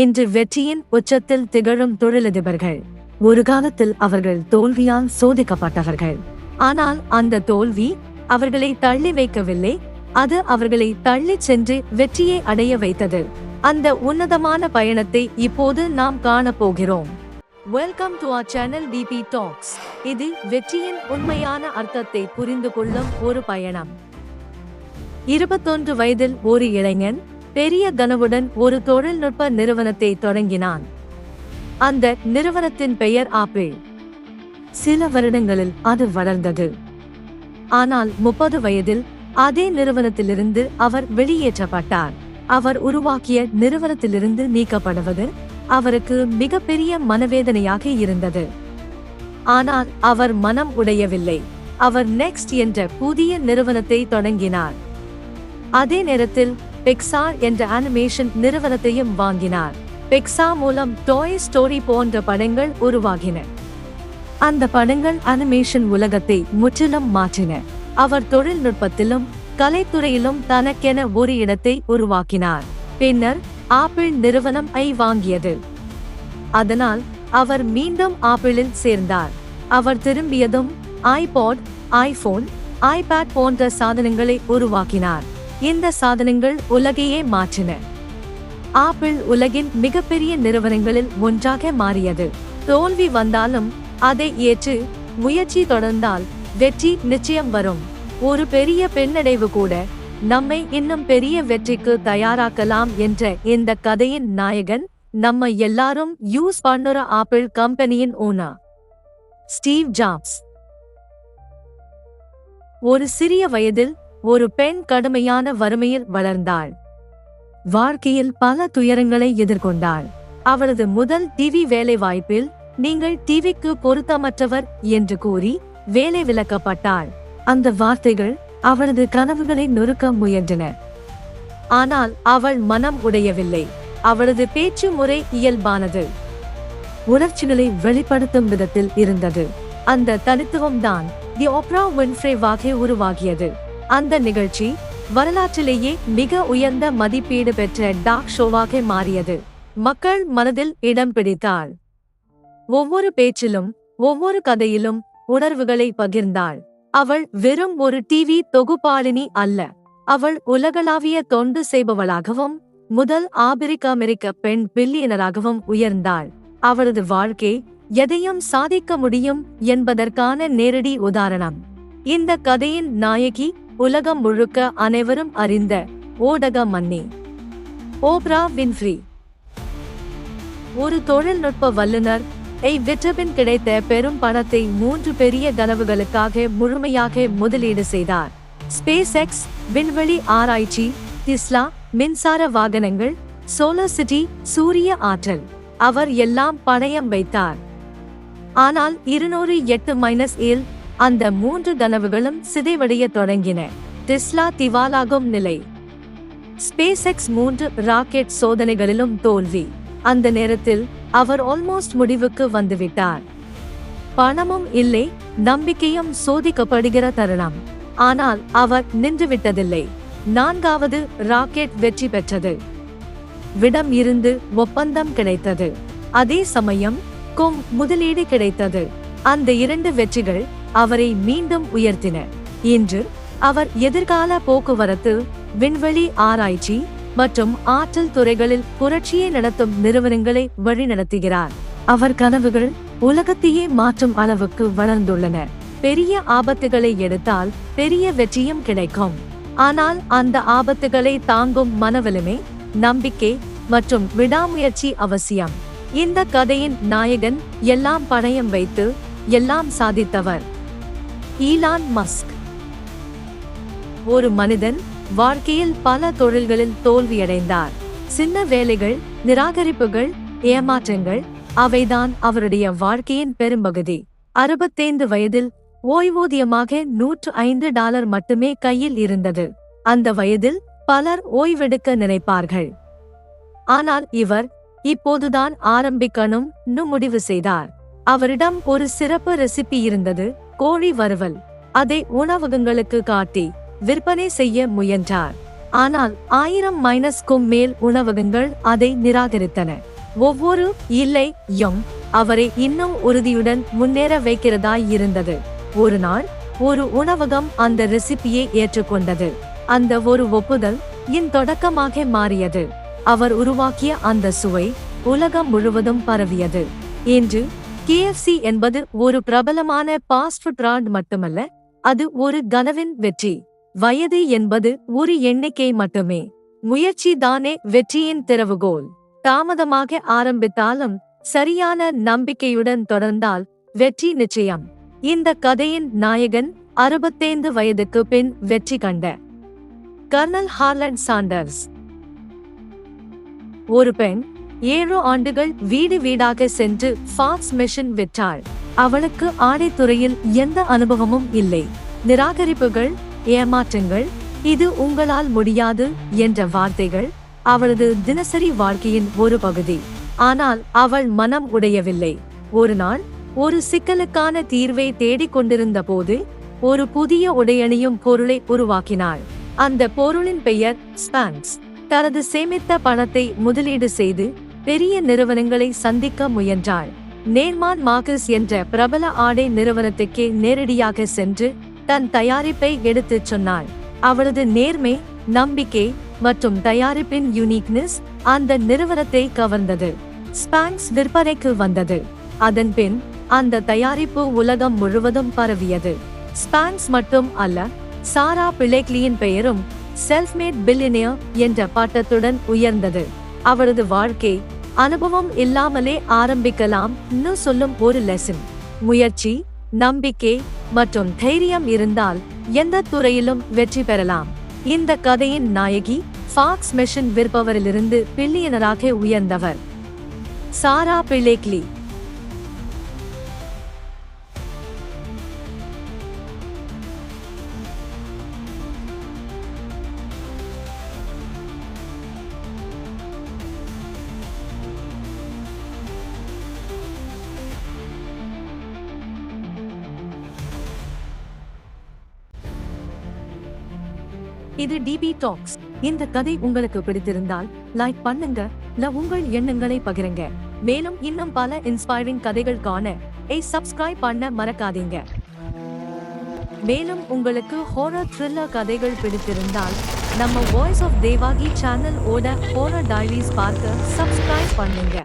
இன்று வெற்றியின் உச்சத்தில் திகழும் தொழிலதிபர்கள். ஒரு காலத்தில் அவர்கள் தோல்வியால் சோதிக்கப்பட்டவர்கள். ஆனால் அந்த தோல்வி அவர்களை தள்ளி வைக்கவில்லை. அது அவர்களை தள்ளிச் சென்று வெற்றியை அடைய வைத்தது. அந்த உன்னதமான பயணத்தை இப்போது நாம் காணப் போகிறோம் welcome to our channel DP talks இது வெற்றியின் உண்மையான அர்த்தத்தை புரிந்து கொள்ளும் ஒரு பயணம். இருபத்தொன்று வயதில் ஒரு இளைஞன் பெரிய கனவுடன் ஒரு தொழில்நுட்ப நிறுவனத்தை தொடங்கினான். அந்த நிறுவனத்தின் பெயர் ஆப்பிள். சில வருடங்களில் அது வளர்ந்தது. ஆனால் முப்பது வயதில் அதே நிறுவனத்திலிருந்து அவர் வெளியேற்றப்பட்டார். அவர் உருவாக்கிய நிறுவனத்திலிருந்து நீக்கப்படுவது அவருக்கு மிகப்பெரிய மனவேதனையாக இருந்தது. ஆனால் அவர் மனம் உடையவில்லை. அவர் நெக்ஸ்ட் என்ற புதிய நிறுவனத்தை தொடங்கினார். அதே நேரத்தில் பிக்சார் என்ற அனிமேஷன் நிறுவனத்தையும் வாங்கினார். பிக்சா மூலம் டாய் ஸ்டோரி போன்ற படங்கள் உருவாகின. அந்த படங்கள் அனிமேஷன் உலகத்தை முற்றிலும் மாற்றின. அவர் தொழில்நுட்பத்திலும் கலைத்துறையிலும் தனக்கென ஒரு இடத்தை உருவாக்கினார். பின்னர் ஆப்பிள் நிறுவனம் ஐ வாங்கியது. அதனால் அவர் மீண்டும் ஆப்பிளில் சேர்ந்தார். அவர் திரும்பியதும் ஐபாட் ஐபோன் ஐபேட் போன்ற சாதனங்களை உருவாக்கினார். இந்த சாதனங்கள் உலகையே மாற்றின. ஆப்பிள் உலகின் மிகப்பெரிய நிறுவனங்களில் ஒன்றாக மாறியது. தோல்வி வந்தாலும் அதை ஏற்று முயற்சி தொடர்ந்தால் வெற்றி நிச்சயம் வரும். ஒரு பெரிய பெண்ணடைவு கூட நம்மை இன்னும் பெரிய வெற்றிக்கு தயாராக்கலாம் என்ற இந்த கதையின் நாயகன் நம்ம எல்லாரும் யூஸ் பண்ணுற ஆப்பிள் கம்பெனியின் ஓனா ஸ்டீவ் ஜாப்ஸ். ஒரு சிறிய வயதில் ஒரு பெண் கடுமையான வறுமையில் வளர்ந்தாள். வாழ்க்கையில் பல துயரங்களை எதிர்கொண்டாள். அவளது முதல் டிவி வேலை வாய்ப்பில் நீங்கள் டிவிக்கு பொருத்தமற்றவர் என்று கூறி வேலை விலக்கப்பட்டாள் அந்த வார்த்தைகள் அவளது கனவுகளை நொறுக்க முயன்றன. ஆனால் அவள் மனம் உடையவில்லை. அவளது பேச்சு முறை இயல்பானது. உணர்ச்சிகளை வெளிப்படுத்தும் விதத்தில் இருந்தது. அந்த தனித்துவம்தான் தி ஒப்ரா வின்ஃப்ரேவாக உருவாகியது. அந்த நிகழ்ச்சி வரலாற்றிலேயே மிக உயர்ந்த மதிப்பீடு பெற்ற டாக் ஷோவாக மாறியது. மக்கள் மனதில் இடம் பிடித்தாள். ஒவ்வொரு பேச்சிலும் ஒவ்வொரு கதையிலும் உணர்வுகளை பகிர்ந்தாள். அவள் வெறும் ஒரு டிவி தொகுப்பாளினி அல்ல. அவள் உலகளாவிய தொண்டு செய்பவளாகவும் முதல் ஆபிரிக்க அமெரிக்க பெண் பில்லியனராகவும் உயர்ந்தாள். அவளது வாழ்க்கை எதையும் சாதிக்க முடியும் என்பதற்கான நேரடி உதாரணம். இந்த கதையின் நாயகி உலகம் முழுக்க அனைவரும் அறிந்த ஓடக மன்னி. Oprah Winfrey. ஒரு தொழில்நுட்ப வல்லுனர் ஐ விற்றபின் கிடைத்த பெரும் பணத்தை மூன்று பெரிய கனவுகளுக்காக முழுமையாக முதலீடு செய்தார். ஸ்பேஸ் எக்ஸ் விண்வெளி ஆராய்ச்சி டிஸ்லா மின்சார வாகனங்கள் சோலார் சிட்டி சூரிய ஆற்றல் அவர் எல்லாம் பணயம் வைத்தார். ஆனால் இருநூறு எட்டு மைனஸ் ஏழு அந்த மூன்று கனவுகளும் சிதைவடைய தொடங்கின. டெஸ்லா திவாலாகும் நிலை. ஸ்பேஸ் எக்ஸ் மூன்று ராக்கெட் சோதனைகளிலும் தோல்வி. அந்த நேரத்தில் அவர் ஆல்மோஸ்ட் முடிவுக்கு வந்துவிட்டார். பணமும் இல்லை நம்பிக்கையும் சோதிக்கப்படுகிற தருணம். ஆனால் அவர் நின்றுவிட்டதில்லை. நான்காவது ராக்கெட் வெற்றி பெற்றது. விடம் இருந்து ஒப்பந்தம் கிடைத்தது. அதே சமயம் கொம் முதலீடு கிடைத்தது. அந்த இரண்டு வெற்றிகள் அவரை மீண்டும் உயர்த்தின. இன்று அவர் எதிர்கால போக்குவரத்து விண்வெளி ஆராய்ச்சி மற்றும் ஆற்றல் துறைகளில் புரட்சியை நடத்தும் நிறுவனங்களை வழிநடத்துகிறார். அவர் கனவுகள் உலகத்தையே மாற்றும் அளவுக்கு வளர்ந்துள்ளன. பெரிய ஆபத்துகளை எடுத்தால் பெரிய வெற்றியும் கிடைக்கும். ஆனால் அந்த ஆபத்துகளை தாங்கும் மனவலிமை நம்பிக்கை மற்றும் விடாமுயற்சி அவசியம். இந்த கதையின் நாயகன் எல்லாம் பணயம் வைத்து எல்லாம் சாதித்தவர். Elon Musk. ஒரு மனிதன் வாழ்க்கையில் பல தொழில்களில் தோல்வியடைந்தார். சின்ன வேலைகள் நிராகரிப்புகள் ஏமாற்றங்கள் அவைதான் அவருடைய வாழ்க்கையின் பெரும்பகுதி. அறுபத்தைந்து வயதில் ஓய்வூதியமாக நூற்று ஐந்து டாலர் மட்டுமே கையில் இருந்தது. அந்த வயதில் பலர் ஓய்வெடுக்க நினைப்பார்கள். ஆனால் இவர் இப்போதுதான் ஆரம்பிக்கணும் முடிவு செய்தார். அவரிடம் ஒரு சிறப்பு ரெசிபி இருந்தது. கோழி வறுவல். அதை உணவகங்களுக்கு காட்டி விற்பனை செய்ய முயன்றார். ஆனால் ஆயிரம் மைனஸ்க்கும் மேல் உணவகங்கள் அதை நிராகரித்தன. ஒவ்வொரு இல்லை யும் அவரை இன்னும் உறுதியுடன் முன்னேற வைக்கிறதாய் இருந்தது ஒரு நாள் ஒரு உணவகம் அந்த ரெசிபியை ஏற்றுக்கொண்டது. அந்த ஒரு ஒப்புதல் இன் தொடக்கமாக மாறியது. அவர் உருவாக்கிய அந்த சுவை உலகம் முழுவதும் பரவியது. இன்று கேஎஃப்சி என்பது ஒரு பிரபலமான பாஸ்ட் ஃபுட் பிராண்ட் மட்டுமல்ல அது ஒரு கனவின் வெற்றி. வயது என்பது ஒரு எண்ணிக்கை மட்டுமே. முயற்சி தானே வெற்றியின் திறவுகோல். தாமதமாக ஆரம்பித்தாலும் சரியான நம்பிக்கையுடன் தொடர்ந்தால் வெற்றி நிச்சயம். இந்த கதையின் நாயகன் அறுபத்தைந்து வயதுக்கு பின் வெற்றி கண்ட கர்னல் ஹார்லண்ட் சாண்டர்ஸ். ஒரு பெண் ஏழு ஆண்டுகள் வீடு வீடாக சென்று ஃபாக்ஸ் மெஷின் விற்றாள். அவளுக்கு ஆடைத்துறையில் எந்த அனுபவமும் இல்லை. நிராகரிப்புகள் ஏமாற்றங்கள் இது உங்களால் முடியாது என்ற வார்த்தைகள் அவளது தினசரி வாழ்க்கையின் ஒரு பகுதி. ஆனால் அவள் மனம் உடையவில்லை. ஒரு நாள் ஒரு சிக்கலுக்கான தீர்வை தேடிக் கொண்டிருந்த போது ஒரு புதிய உடையணியும் பொருளை உருவாக்கினாள். அந்த பொருளின் பெயர் ஸ்பான்ஸ். தனது சேமித்த பணத்தை முதலீடு செய்து பெரிய நிறுவனங்களை சந்திக்க முயன்றாள். நேர்மான் மார்க்கஸ் என்ற பிரபல ஆடை நிறுவனத்துக்கே நேரடியாக சென்று தன் தயாரிப்பை எடுத்துச் சொன்னாள். அவளது நேர்மை நம்பிக்கை மற்றும் தயாரிப்பின் யூனிக்னஸ் அந்த நிறுவனத்தை கவர்ந்தது. ஸ்பாங்ஸ் விற்பனைக்கு வந்தது. அதன் பின் அந்த தயாரிப்பு உலகம் முழுவதும் பரவியது. ஸ்பாங்ஸ் மட்டும் அல்ல சாரா பிளேக்லியின் பெயரும் செல்ஃப்மேட் பில்லினியர் என்ற பட்டத்துடன் உயர்ந்தது. அவரது வாழ்க்கை அனுபவம் இல்லாமலே ஆரம்பிக்கலாம் சொல்லும் ஒரு லெசன் முயற்சி நம்பிக்கை மற்றும் தைரியம் இருந்தால் எந்த துறையிலும் வெற்றி பெறலாம். இந்த கதையின் நாயகி ஃபாக்ஸ் மெஷின் விற்பவரிலிருந்து பில்லியனராக உயர்ந்தவர். சாரா பிளேக்லி இது டிபி டாக்ஸ் இந்த கதை உங்களுக்கு பிடித்திருந்தால் லைக் பண்ணுங்க இல்ல உங்கள் எண்ணங்களை பகிருங்க. மேலும் இன்னும் பல இன்ஸ்பைரிங் கதைகள் காண ஏ சப்ஸ்கிரைப் பண்ண மறக்காதீங்க. மேலும் உங்களுக்கு ஹோரர் த்ரில்லர் கதைகள் பிடித்திருந்தால் நம்ம வாய்ஸ் ஆஃப் தேவாகி சேனல் ஓட ஹோரர் டைரிஸ் பார்க்க சப்ஸ்கிரைப் பண்ணுங்க.